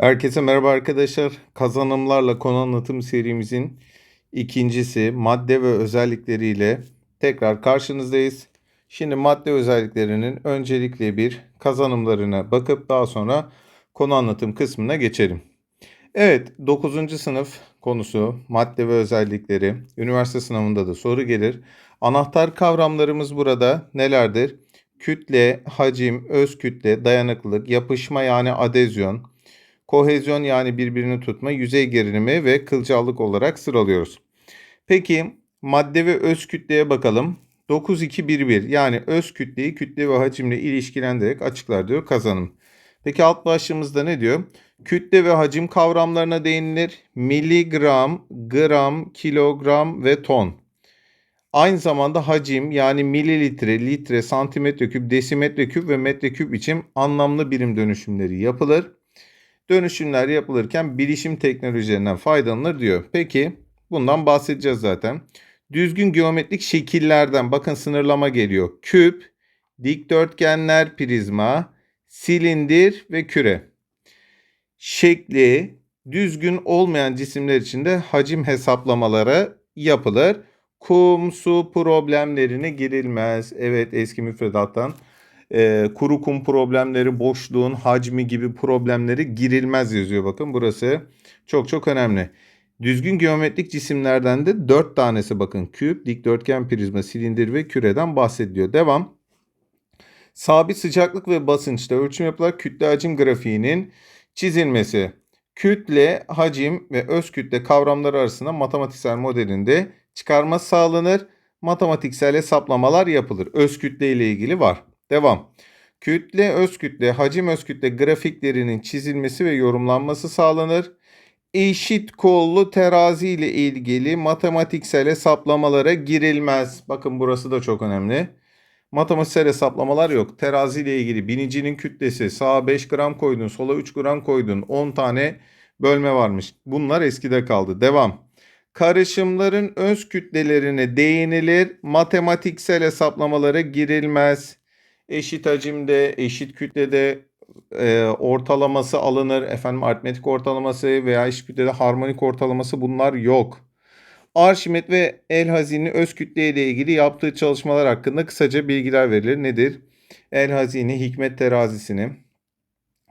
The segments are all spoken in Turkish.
Herkese merhaba arkadaşlar. Kazanımlarla konu anlatım serimizin ikincisi madde ve özellikleriyle tekrar karşınızdayız. Şimdi madde özelliklerinin öncelikle bir kazanımlarına bakıp daha sonra konu anlatım kısmına geçelim. Evet 9. sınıf konusu madde ve özellikleri. Üniversite sınavında da soru gelir. Anahtar kavramlarımız burada nelerdir? Kütle, hacim, öz kütle, dayanıklılık, yapışma yani adezyon, kohezyon yani birbirini tutma, yüzey gerilimi ve kılcallık olarak sıralıyoruz. Peki madde ve öz kütleye bakalım. 9-2-1-1 yani öz kütleyi kütle ve hacimle ilişkilendirerek açıklar diyor kazanım. Peki alt başlığımızda ne diyor? Kütle ve hacim kavramlarına değinilir. Miligram, gram, kilogram ve ton. Aynı zamanda hacim yani mililitre, litre, santimetre küp, desimetre küp ve metreküp için anlamlı birim dönüşümleri yapılır. Dönüşümler yapılırken bilişim teknolojilerinden faydalanılır diyor. Peki bundan bahsedeceğiz zaten. Düzgün geometrik şekillerden bakın sınırlama geliyor. Küp, dikdörtgenler, prizma, silindir ve küre. Şekli düzgün olmayan cisimler için de hacim hesaplamaları yapılır. Kum, su problemlerine girilmez. Evet eski müfredattan e, kuru kum problemleri, boşluğun hacmi gibi problemleri girilmez yazıyor bakın. Burası çok çok önemli. Düzgün geometrik cisimlerden de 4 tanesi bakın. Küp, dikdörtgen, prizma, silindir ve küreden bahsediliyor. Devam. Sabit sıcaklık ve basınçta ölçüm yapılarak kütle hacim grafiğinin çizilmesi. Kütle, hacim ve öz kütle kavramları arasında matematiksel modelinde çıkarma sağlanır. Matematiksel hesaplamalar yapılır. Öz kütle ile ilgili var. Devam. Kütle, öz kütle, hacim öz kütle grafiklerinin çizilmesi ve yorumlanması sağlanır. Eşit kollu terazi ile ilgili matematiksel hesaplamalara girilmez. Bakın burası da çok önemli. Matematiksel hesaplamalar yok. Terazi ile ilgili binicinin kütlesi sağa 5 gram koydun, sola 3 gram koydun. 10 tane bölme varmış. Bunlar eskide kaldı. Devam. Karışımların öz kütlelerine değinilir. Matematiksel hesaplamalara girilmez eşit hacimde, eşit kütlede e, ortalaması alınır. Efendim aritmetik ortalaması veya eşit kütlede harmonik ortalaması bunlar yok. Arşimet ve El Hazini öz kütle ile ilgili yaptığı çalışmalar hakkında kısaca bilgiler verilir. Nedir? El Hazini hikmet terazisini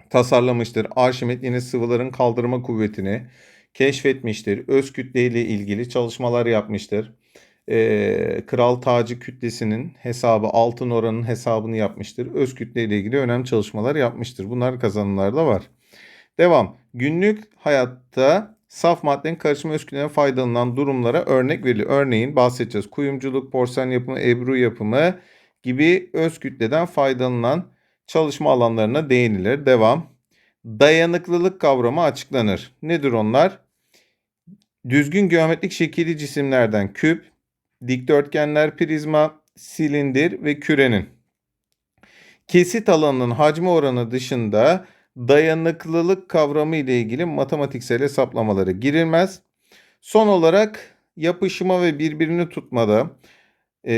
tasarlamıştır. Arşimet yine sıvıların kaldırma kuvvetini keşfetmiştir. Öz kütle ile ilgili çalışmalar yapmıştır e, kral tacı kütlesinin hesabı altın oranın hesabını yapmıştır. Öz kütle ile ilgili önemli çalışmalar yapmıştır. Bunlar kazanımlarda var. Devam. Günlük hayatta saf maddenin karışımı öz kütleden faydalanan durumlara örnek verilir. Örneğin bahsedeceğiz. Kuyumculuk, porselen yapımı, ebru yapımı gibi öz kütleden faydalanan çalışma alanlarına değinilir. Devam. Dayanıklılık kavramı açıklanır. Nedir onlar? Düzgün geometrik şekilli cisimlerden küp, dikdörtgenler, prizma, silindir ve kürenin kesit alanının hacmi oranı dışında dayanıklılık kavramı ile ilgili matematiksel hesaplamaları girilmez. Son olarak yapışma ve birbirini tutmada e,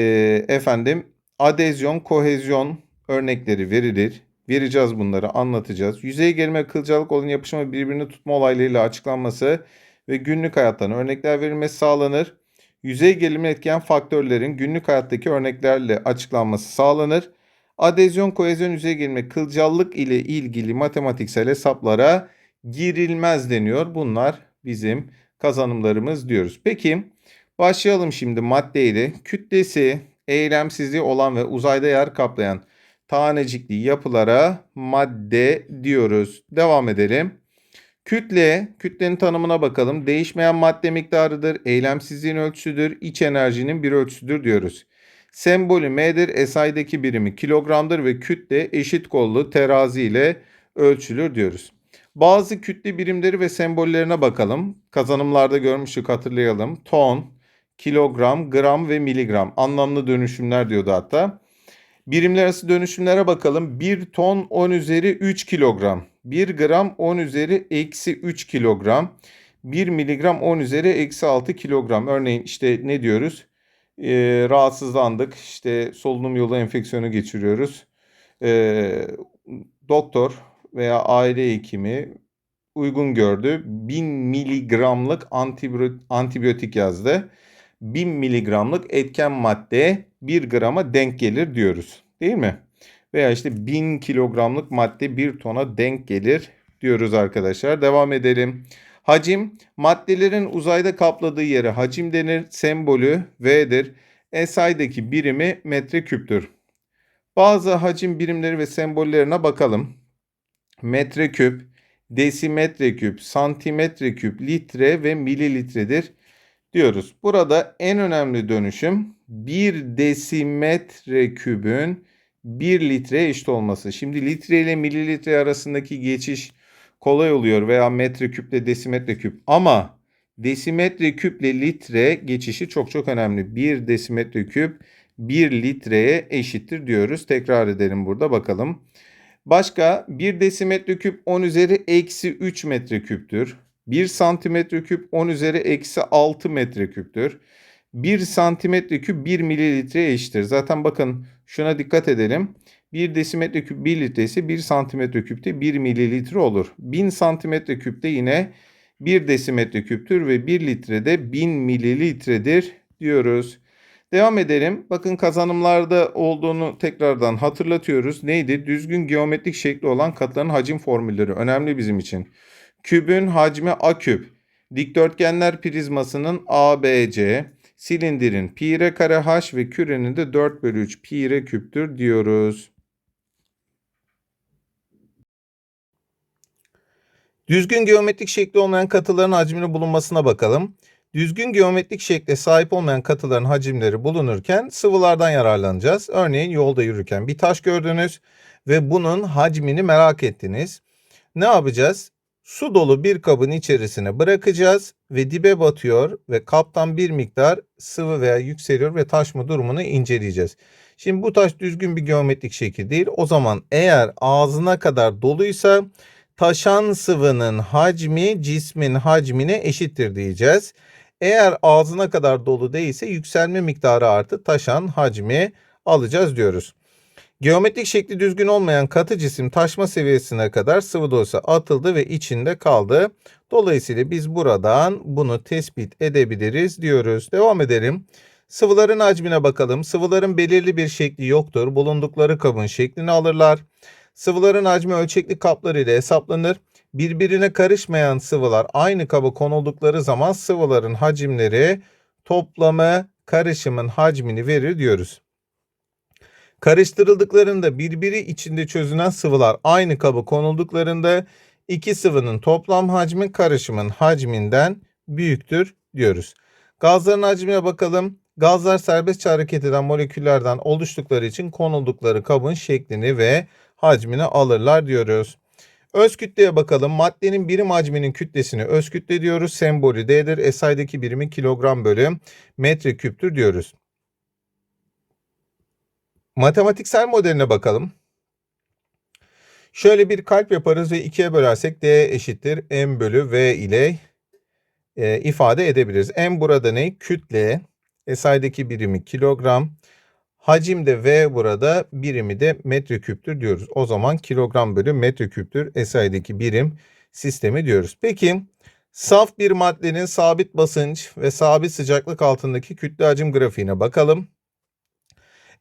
efendim adezyon, kohezyon örnekleri verilir. Vereceğiz bunları, anlatacağız. Yüzey gelme, kılcalık olan yapışma birbirini tutma olaylarıyla açıklanması ve günlük hayattan örnekler verilmesi sağlanır yüzey gerilimi etken faktörlerin günlük hayattaki örneklerle açıklanması sağlanır. Adezyon, kohezyon, yüzey gerilimi, kılcallık ile ilgili matematiksel hesaplara girilmez deniyor. Bunlar bizim kazanımlarımız diyoruz. Peki başlayalım şimdi maddeyle. Kütlesi, eylemsizliği olan ve uzayda yer kaplayan tanecikli yapılara madde diyoruz. Devam edelim. Kütle, kütlenin tanımına bakalım. Değişmeyen madde miktarıdır, eylemsizliğin ölçüsüdür, iç enerjinin bir ölçüsüdür diyoruz. Sembolü M'dir, SI'deki birimi kilogramdır ve kütle eşit kollu terazi ile ölçülür diyoruz. Bazı kütle birimleri ve sembollerine bakalım. Kazanımlarda görmüştük hatırlayalım. Ton, kilogram, gram ve miligram anlamlı dönüşümler diyordu hatta. Birimler arası dönüşümlere bakalım. 1 ton 10 üzeri 3 kilogram. 1 gram 10 üzeri eksi 3 kilogram. 1 miligram 10 üzeri eksi 6 kilogram. Örneğin işte ne diyoruz? Ee, rahatsızlandık. İşte solunum yolu enfeksiyonu geçiriyoruz. Ee, doktor veya aile hekimi uygun gördü. 1000 miligramlık antibiyot- antibiyotik yazdı. 1000 miligramlık etken madde 1 grama denk gelir diyoruz. Değil mi? Veya işte 1000 kilogramlık madde 1 tona denk gelir diyoruz arkadaşlar. Devam edelim. Hacim maddelerin uzayda kapladığı yere hacim denir. Sembolü V'dir. SI'deki birimi metreküptür. Bazı hacim birimleri ve sembollerine bakalım. Metreküp, desimetreküp, santimetreküp, litre ve mililitredir diyoruz. Burada en önemli dönüşüm 1 desimetre kübün 1 litreye eşit olması. Şimdi litre ile mililitre arasındaki geçiş kolay oluyor veya metreküple desimetre küp ama desimetre küple litre geçişi çok çok önemli. 1 desimetre küp 1 litreye eşittir diyoruz. Tekrar edelim burada bakalım. Başka 1 desimetre küp 10 üzeri eksi 3 metre küptür. 1 santimetre küp 10 üzeri eksi 6 metre küptür. 1 santimetre küp 1 mililitreye eşittir. Zaten bakın şuna dikkat edelim. 1 desimetre küp 1 litre ise 1 santimetre küpte 1 mililitre olur. 1000 santimetre küpte yine 1 desimetre küptür ve 1 litrede 1000 mililitredir diyoruz. Devam edelim. Bakın kazanımlarda olduğunu tekrardan hatırlatıyoruz. Neydi? Düzgün geometrik şekli olan katların hacim formülleri önemli bizim için. Kübün hacmi A küp. Dikdörtgenler prizmasının ABC, silindirin pi r kare h ve kürenin de 4 bölü 3 pi r küptür diyoruz. Düzgün geometrik şekli olmayan katıların hacminin bulunmasına bakalım. Düzgün geometrik şekle sahip olmayan katıların hacimleri bulunurken sıvılardan yararlanacağız. Örneğin yolda yürürken bir taş gördünüz ve bunun hacmini merak ettiniz. Ne yapacağız? Su dolu bir kabın içerisine bırakacağız ve dibe batıyor ve kaptan bir miktar sıvı veya yükseliyor ve taşma durumunu inceleyeceğiz. Şimdi bu taş düzgün bir geometrik şekil değil. O zaman eğer ağzına kadar doluysa taşan sıvının hacmi cismin hacmine eşittir diyeceğiz. Eğer ağzına kadar dolu değilse yükselme miktarı artı taşan hacmi alacağız diyoruz. Geometrik şekli düzgün olmayan katı cisim taşma seviyesine kadar sıvı dolusu atıldı ve içinde kaldı. Dolayısıyla biz buradan bunu tespit edebiliriz diyoruz. Devam edelim. Sıvıların hacmine bakalım. Sıvıların belirli bir şekli yoktur. Bulundukları kabın şeklini alırlar. Sıvıların hacmi ölçekli kaplar ile hesaplanır. Birbirine karışmayan sıvılar aynı kaba konuldukları zaman sıvıların hacimleri toplamı karışımın hacmini verir diyoruz. Karıştırıldıklarında birbiri içinde çözünen sıvılar aynı kaba konulduklarında iki sıvının toplam hacmi karışımın hacminden büyüktür diyoruz. Gazların hacmine bakalım. Gazlar serbestçe hareket eden moleküllerden oluştukları için konuldukları kabın şeklini ve hacmini alırlar diyoruz. Öz kütleye bakalım. Maddenin birim hacminin kütlesini öz kütle diyoruz. Sembolü D'dir. SI'deki birimi kilogram bölü metre küptür diyoruz. Matematiksel modeline bakalım. Şöyle bir kalp yaparız ve ikiye bölersek D eşittir M bölü V ile e, ifade edebiliriz. M burada ne? Kütle. SI'deki birimi kilogram. Hacim de V burada birimi de metreküptür diyoruz. O zaman kilogram bölü metreküptür SI'deki birim sistemi diyoruz. Peki saf bir maddenin sabit basınç ve sabit sıcaklık altındaki kütle hacim grafiğine bakalım.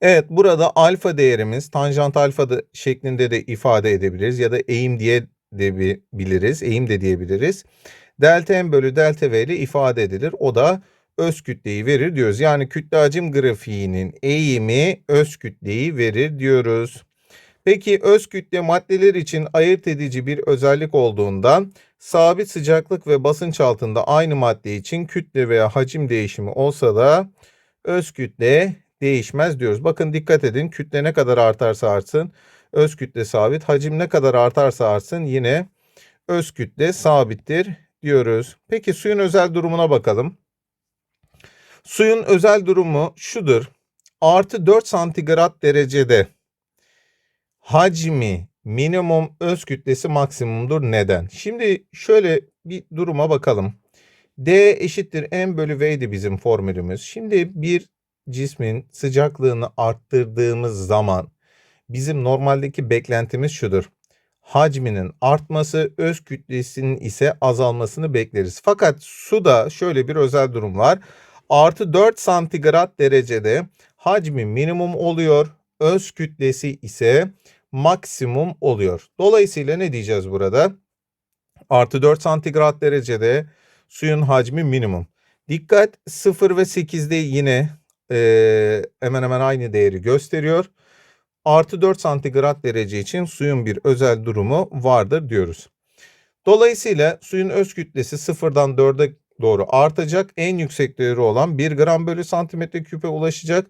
Evet burada alfa değerimiz tanjant alfa şeklinde de ifade edebiliriz ya da eğim diye de biliriz. Eğim de diyebiliriz. Delta M bölü delta V ile ifade edilir. O da öz kütleyi verir diyoruz. Yani kütle hacim grafiğinin eğimi öz kütleyi verir diyoruz. Peki öz kütle maddeler için ayırt edici bir özellik olduğundan sabit sıcaklık ve basınç altında aynı madde için kütle veya hacim değişimi olsa da öz kütle değişmez diyoruz. Bakın dikkat edin kütle ne kadar artarsa artsın öz kütle sabit. Hacim ne kadar artarsa artsın yine öz kütle sabittir diyoruz. Peki suyun özel durumuna bakalım. Suyun özel durumu şudur. Artı 4 santigrat derecede hacmi minimum öz kütlesi maksimumdur. Neden? Şimdi şöyle bir duruma bakalım. D eşittir M bölü V'di bizim formülümüz. Şimdi bir cismin sıcaklığını arttırdığımız zaman bizim normaldeki beklentimiz şudur. hacminin artması, öz kütlesinin ise azalmasını bekleriz. Fakat suda şöyle bir özel durum var. Artı 4 santigrat derecede hacmi minimum oluyor. Öz kütlesi ise maksimum oluyor. Dolayısıyla ne diyeceğiz burada? Artı 4 santigrat derecede suyun hacmi minimum. Dikkat 0 ve 8'de yine e, hemen hemen aynı değeri gösteriyor. Artı 4 santigrat derece için suyun bir özel durumu vardır diyoruz. Dolayısıyla suyun öz kütlesi sıfırdan 4'e doğru artacak. En yüksek değeri olan 1 gram bölü santimetre küpe ulaşacak.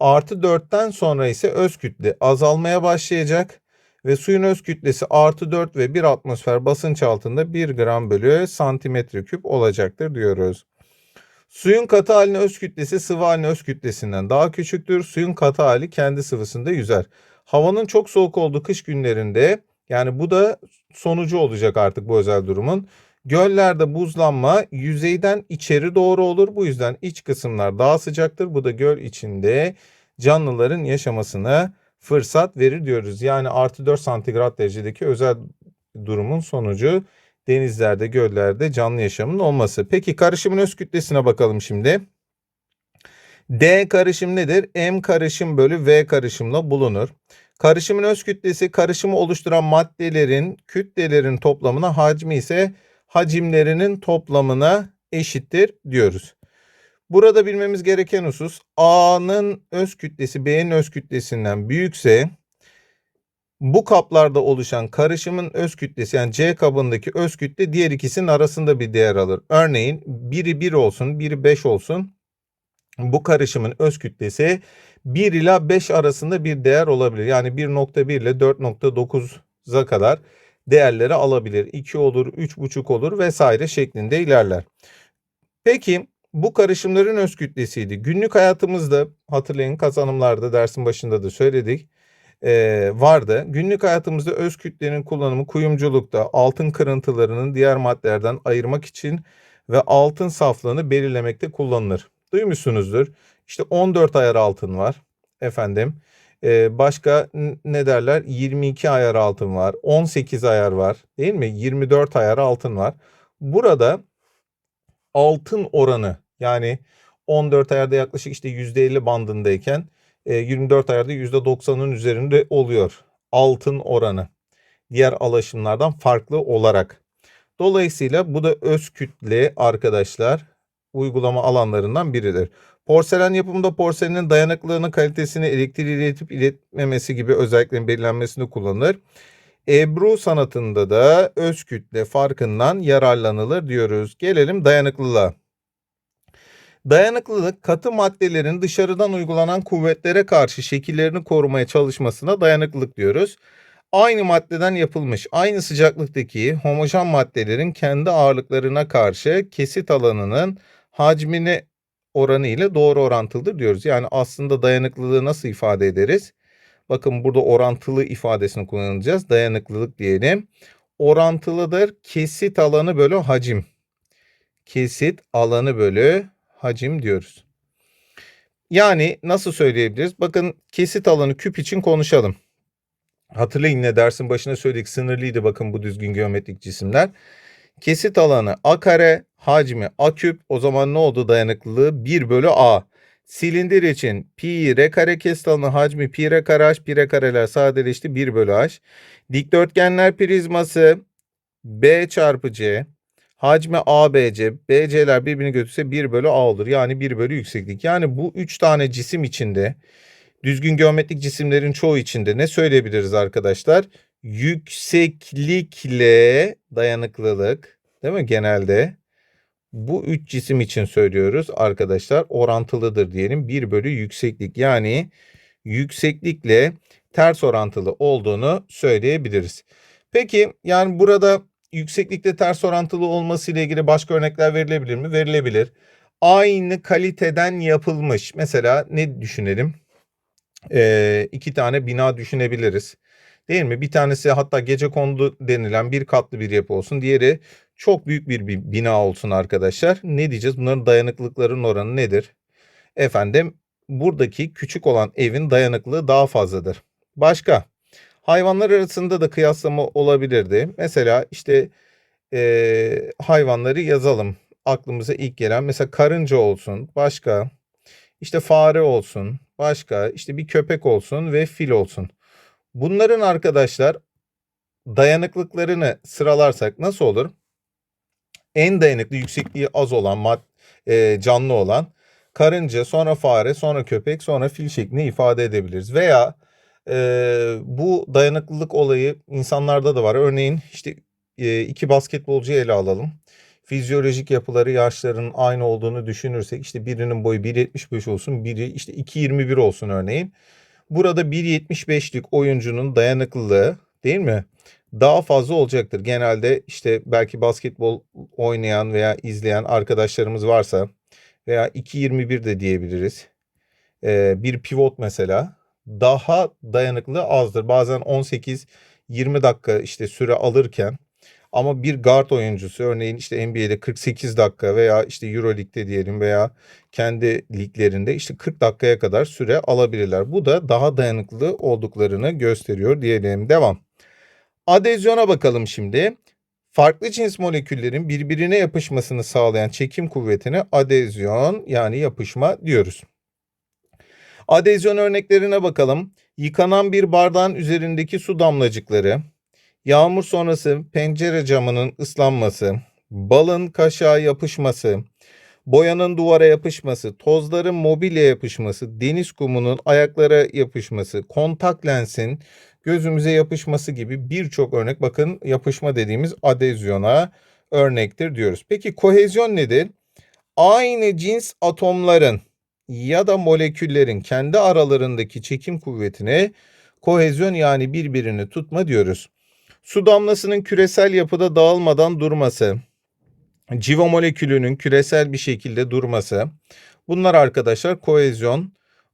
Artı 4'ten sonra ise öz kütle azalmaya başlayacak. Ve suyun öz kütlesi artı 4 ve 1 atmosfer basınç altında 1 gram bölü santimetre küp olacaktır diyoruz. Suyun katı halinin öz kütlesi sıvı halinin öz kütlesinden daha küçüktür. Suyun katı hali kendi sıvısında yüzer. Havanın çok soğuk olduğu kış günlerinde yani bu da sonucu olacak artık bu özel durumun. Göllerde buzlanma yüzeyden içeri doğru olur. Bu yüzden iç kısımlar daha sıcaktır. Bu da göl içinde canlıların yaşamasına fırsat verir diyoruz. Yani artı 4 santigrat derecedeki özel durumun sonucu denizlerde, göllerde canlı yaşamın olması. Peki karışımın öz kütlesine bakalım şimdi. D karışım nedir? M karışım bölü V karışımla bulunur. Karışımın öz kütlesi karışımı oluşturan maddelerin kütlelerin toplamına hacmi ise hacimlerinin toplamına eşittir diyoruz. Burada bilmemiz gereken husus A'nın öz kütlesi B'nin öz kütlesinden büyükse bu kaplarda oluşan karışımın öz kütlesi yani C kabındaki öz kütle diğer ikisinin arasında bir değer alır. Örneğin biri 1 olsun, biri 5 olsun. Bu karışımın öz kütlesi 1 ila 5 arasında bir değer olabilir. Yani 1.1 ile 4.9'a kadar değerleri alabilir. 2 olur, 3.5 olur vesaire şeklinde ilerler. Peki bu karışımların öz kütlesiydi. Günlük hayatımızda hatırlayın kazanımlarda dersin başında da söyledik e, vardı. Günlük hayatımızda öz kütlenin kullanımı kuyumculukta altın kırıntılarının diğer maddelerden ayırmak için ve altın saflığını belirlemekte kullanılır. Duymuşsunuzdur. İşte 14 ayar altın var. Efendim. E, başka ne derler? 22 ayar altın var. 18 ayar var. Değil mi? 24 ayar altın var. Burada altın oranı yani 14 ayarda yaklaşık işte %50 bandındayken 24 e, ayarda %90'ın üzerinde oluyor altın oranı. Diğer alaşımlardan farklı olarak. Dolayısıyla bu da öz kütle arkadaşlar uygulama alanlarından biridir. Porselen yapımında porselenin dayanıklılığını, kalitesini, elektriği iletip iletmemesi gibi özelliklerin belirlenmesinde kullanılır. Ebru sanatında da öz kütle farkından yararlanılır diyoruz. Gelelim dayanıklılığa. Dayanıklılık katı maddelerin dışarıdan uygulanan kuvvetlere karşı şekillerini korumaya çalışmasına dayanıklılık diyoruz. Aynı maddeden yapılmış aynı sıcaklıktaki homojen maddelerin kendi ağırlıklarına karşı kesit alanının hacmine oranı ile doğru orantılıdır diyoruz. Yani aslında dayanıklılığı nasıl ifade ederiz? Bakın burada orantılı ifadesini kullanacağız. Dayanıklılık diyelim. Orantılıdır kesit alanı bölü hacim. Kesit alanı bölü hacim diyoruz. Yani nasıl söyleyebiliriz? Bakın kesit alanı küp için konuşalım. Hatırlayın ne dersin başına söyledik sınırlıydı bakın bu düzgün geometrik cisimler. Kesit alanı a kare, hacmi a küp. O zaman ne oldu dayanıklılığı? 1 bölü a. Silindir için pi r kare kesit alanı hacmi pi r kare h, pi r kareler sadeleşti 1 bölü h. Dikdörtgenler prizması b çarpı c. Hacmi ABC, BC'ler birbirini götürse 1 bölü A olur. Yani 1 bölü yükseklik. Yani bu 3 tane cisim içinde düzgün geometrik cisimlerin çoğu içinde ne söyleyebiliriz arkadaşlar? Yükseklikle dayanıklılık değil mi genelde? Bu üç cisim için söylüyoruz arkadaşlar orantılıdır diyelim. 1 bölü yükseklik yani yükseklikle ters orantılı olduğunu söyleyebiliriz. Peki yani burada yükseklikte ters orantılı olması ile ilgili başka örnekler verilebilir mi? Verilebilir. Aynı kaliteden yapılmış. Mesela ne düşünelim? Ee, iki tane bina düşünebiliriz. Değil mi? Bir tanesi hatta gece kondu denilen bir katlı bir yapı olsun. Diğeri çok büyük bir bina olsun arkadaşlar. Ne diyeceğiz? Bunların dayanıklılıkların oranı nedir? Efendim buradaki küçük olan evin dayanıklılığı daha fazladır. Başka? Hayvanlar arasında da kıyaslama olabilirdi. Mesela işte eee, hayvanları yazalım. Aklımıza ilk gelen mesela karınca olsun, başka işte fare olsun, başka işte bir köpek olsun ve fil olsun. Bunların arkadaşlar dayanıklıklarını sıralarsak nasıl olur? En dayanıklı yüksekliği az olan mad eee, canlı olan karınca, sonra fare, sonra köpek, sonra fil şeklinde ifade edebiliriz. Veya eee, bu dayanıklılık olayı insanlarda da var. Örneğin işte eee, iki basketbolcuyu ele alalım. Fizyolojik yapıları yaşlarının aynı olduğunu düşünürsek işte birinin boyu 1.75 olsun, biri işte 2.21 olsun örneğin. Burada 1.75'lik oyuncunun dayanıklılığı değil mi? Daha fazla olacaktır. Genelde işte belki basketbol oynayan veya izleyen arkadaşlarımız varsa veya 2.21 de diyebiliriz. Ee, bir pivot mesela daha dayanıklı azdır. Bazen 18-20 dakika işte süre alırken ama bir guard oyuncusu örneğin işte NBA'de 48 dakika veya işte Euroleague'de diyelim veya kendi liglerinde işte 40 dakikaya kadar süre alabilirler. Bu da daha dayanıklı olduklarını gösteriyor diyelim. Devam. Adezyona bakalım şimdi. Farklı cins moleküllerin birbirine yapışmasını sağlayan çekim kuvvetine adezyon yani yapışma diyoruz. Adezyon örneklerine bakalım. Yıkanan bir bardağın üzerindeki su damlacıkları, yağmur sonrası pencere camının ıslanması, balın kaşığa yapışması, boyanın duvara yapışması, tozların mobilya yapışması, deniz kumunun ayaklara yapışması, kontak lensin gözümüze yapışması gibi birçok örnek bakın yapışma dediğimiz adezyona örnektir diyoruz. Peki kohezyon nedir? Aynı cins atomların ya da moleküllerin kendi aralarındaki çekim kuvvetine kohezyon yani birbirini tutma diyoruz. Su damlasının küresel yapıda dağılmadan durması, civa molekülünün küresel bir şekilde durması. Bunlar arkadaşlar kohezyon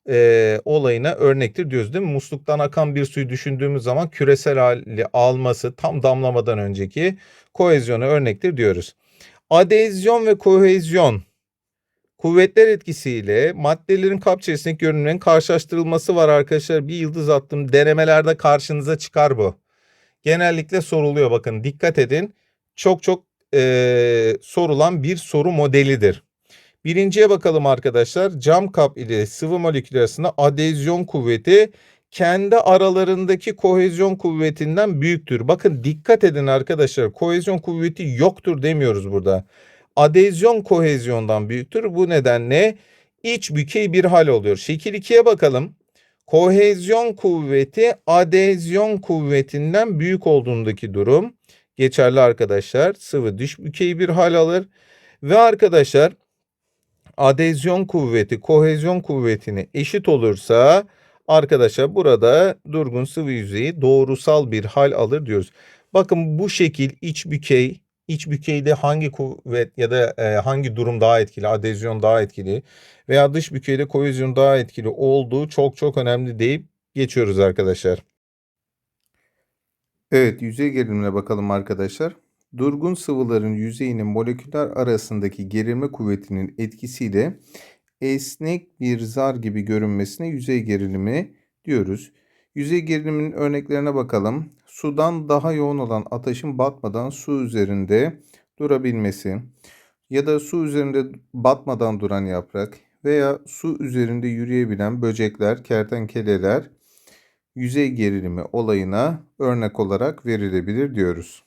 e, olayına örnektir diyoruz değil mi? Musluktan akan bir suyu düşündüğümüz zaman küresel hali alması tam damlamadan önceki kohezyona örnektir diyoruz. Adezyon ve kohezyon kuvvetler etkisiyle maddelerin kap içerisindeki görünümlerin karşılaştırılması var arkadaşlar. Bir yıldız attım. Denemelerde karşınıza çıkar bu. Genellikle soruluyor bakın dikkat edin. Çok çok e, sorulan bir soru modelidir. Birinciye bakalım arkadaşlar. Cam kap ile sıvı molekül arasında adezyon kuvveti kendi aralarındaki kohezyon kuvvetinden büyüktür. Bakın dikkat edin arkadaşlar. Kohezyon kuvveti yoktur demiyoruz burada. Adezyon kohezyondan büyüktür. Bu nedenle iç bükey bir hal oluyor. Şekil 2'ye bakalım. Kohezyon kuvveti adezyon kuvvetinden büyük olduğundaki durum geçerli arkadaşlar. Sıvı dış bükey bir hal alır. Ve arkadaşlar adezyon kuvveti kohezyon kuvvetine eşit olursa arkadaşlar burada durgun sıvı yüzeyi doğrusal bir hal alır diyoruz. Bakın bu şekil iç bükey iç bükeyde hangi kuvvet ya da e, hangi durum daha etkili adezyon daha etkili veya dış bükeyde kohezyon daha etkili olduğu çok çok önemli deyip geçiyoruz arkadaşlar. Evet yüzey gerilimine bakalım arkadaşlar. Durgun sıvıların yüzeyinin moleküller arasındaki gerilme kuvvetinin etkisiyle esnek bir zar gibi görünmesine yüzey gerilimi diyoruz. Yüzey geriliminin örneklerine bakalım. Sudan daha yoğun olan ateşin batmadan su üzerinde durabilmesi ya da su üzerinde batmadan duran yaprak veya su üzerinde yürüyebilen böcekler, kertenkeleler yüzey gerilimi olayına örnek olarak verilebilir diyoruz.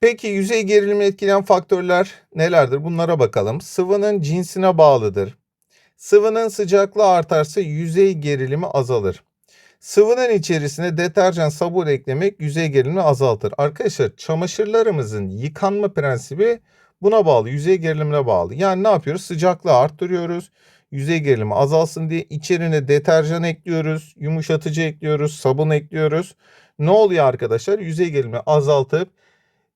Peki yüzey gerilimini etkileyen faktörler nelerdir? Bunlara bakalım. Sıvının cinsine bağlıdır. Sıvının sıcaklığı artarsa yüzey gerilimi azalır. Sıvının içerisine deterjan sabun eklemek yüzey gerilimini azaltır. Arkadaşlar çamaşırlarımızın yıkanma prensibi buna bağlı. Yüzey gerilimine bağlı. Yani ne yapıyoruz? Sıcaklığı arttırıyoruz. Yüzey gerilimi azalsın diye içerine deterjan ekliyoruz. Yumuşatıcı ekliyoruz. Sabun ekliyoruz. Ne oluyor arkadaşlar? Yüzey gerilimi azaltıp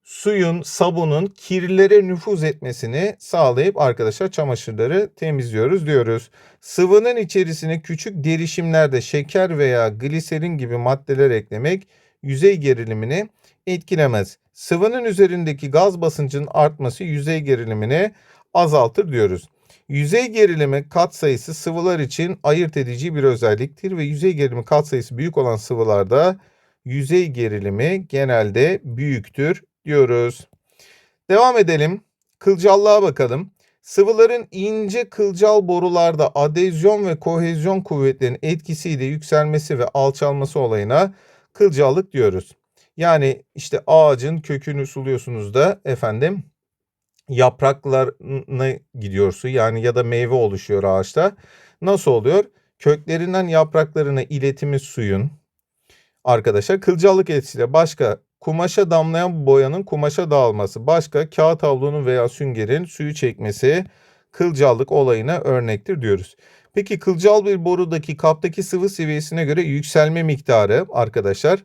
suyun, sabunun kirlere nüfuz etmesini sağlayıp arkadaşlar çamaşırları temizliyoruz diyoruz. Sıvının içerisine küçük derişimlerde şeker veya gliserin gibi maddeler eklemek yüzey gerilimini etkilemez. Sıvının üzerindeki gaz basıncının artması yüzey gerilimini azaltır diyoruz. Yüzey gerilimi katsayısı sıvılar için ayırt edici bir özelliktir ve yüzey gerilimi katsayısı büyük olan sıvılarda yüzey gerilimi genelde büyüktür diyoruz. Devam edelim. Kılcallığa bakalım. Sıvıların ince kılcal borularda adezyon ve kohezyon kuvvetlerinin etkisiyle yükselmesi ve alçalması olayına kılcallık diyoruz. Yani işte ağacın kökünü suluyorsunuz da efendim yapraklarına gidiyor su yani ya da meyve oluşuyor ağaçta. Nasıl oluyor? Köklerinden yapraklarına iletimi suyun arkadaşlar kılcallık etkisiyle başka kumaşa damlayan boyanın kumaşa dağılması, başka kağıt havlunun veya süngerin suyu çekmesi kılcallık olayına örnektir diyoruz. Peki kılcal bir borudaki kaptaki sıvı seviyesine göre yükselme miktarı arkadaşlar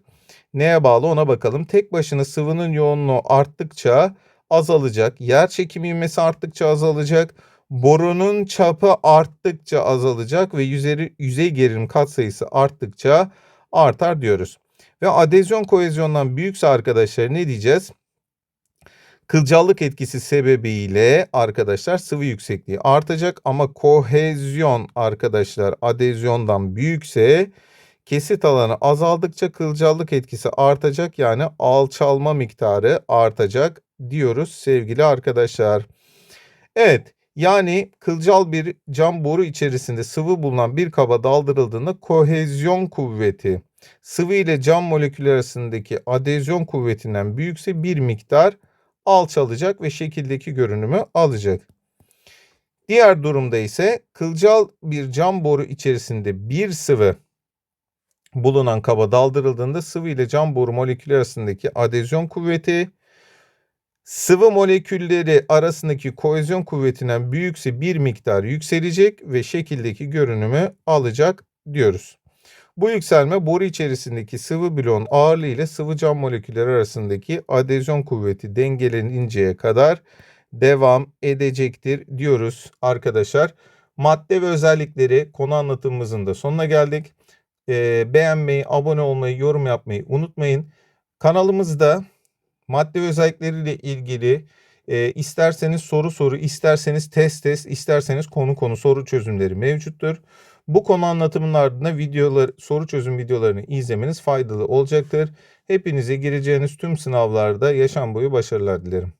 neye bağlı ona bakalım. Tek başına sıvının yoğunluğu arttıkça azalacak. Yer çekimi ivmesi arttıkça azalacak. Borunun çapı arttıkça azalacak ve yüzey, yüzey gerilim katsayısı arttıkça artar diyoruz. Ve adezyon kohezyondan büyükse arkadaşlar ne diyeceğiz? Kılcallık etkisi sebebiyle arkadaşlar sıvı yüksekliği artacak ama kohezyon arkadaşlar adezyondan büyükse kesit alanı azaldıkça kılcallık etkisi artacak yani alçalma miktarı artacak diyoruz sevgili arkadaşlar. Evet yani kılcal bir cam boru içerisinde sıvı bulunan bir kaba daldırıldığında kohezyon kuvveti sıvı ile cam molekülü arasındaki adezyon kuvvetinden büyükse bir miktar alçalacak ve şekildeki görünümü alacak. Diğer durumda ise kılcal bir cam boru içerisinde bir sıvı bulunan kaba daldırıldığında sıvı ile cam boru molekülü arasındaki adezyon kuvveti sıvı molekülleri arasındaki kohezyon kuvvetinden büyükse bir miktar yükselecek ve şekildeki görünümü alacak diyoruz. Bu yükselme boru içerisindeki sıvı bloğun ağırlığı ile sıvı cam molekülleri arasındaki adezyon kuvveti dengeleninceye kadar devam edecektir diyoruz arkadaşlar. Madde ve özellikleri konu anlatımımızın da sonuna geldik. Ee, beğenmeyi, abone olmayı, yorum yapmayı unutmayın. Kanalımızda madde ve özellikleriyle ilgili e, isterseniz soru soru, isterseniz test test, isterseniz konu konu soru çözümleri mevcuttur. Bu konu anlatımının ardında videolar, soru çözüm videolarını izlemeniz faydalı olacaktır. Hepinize gireceğiniz tüm sınavlarda yaşam boyu başarılar dilerim.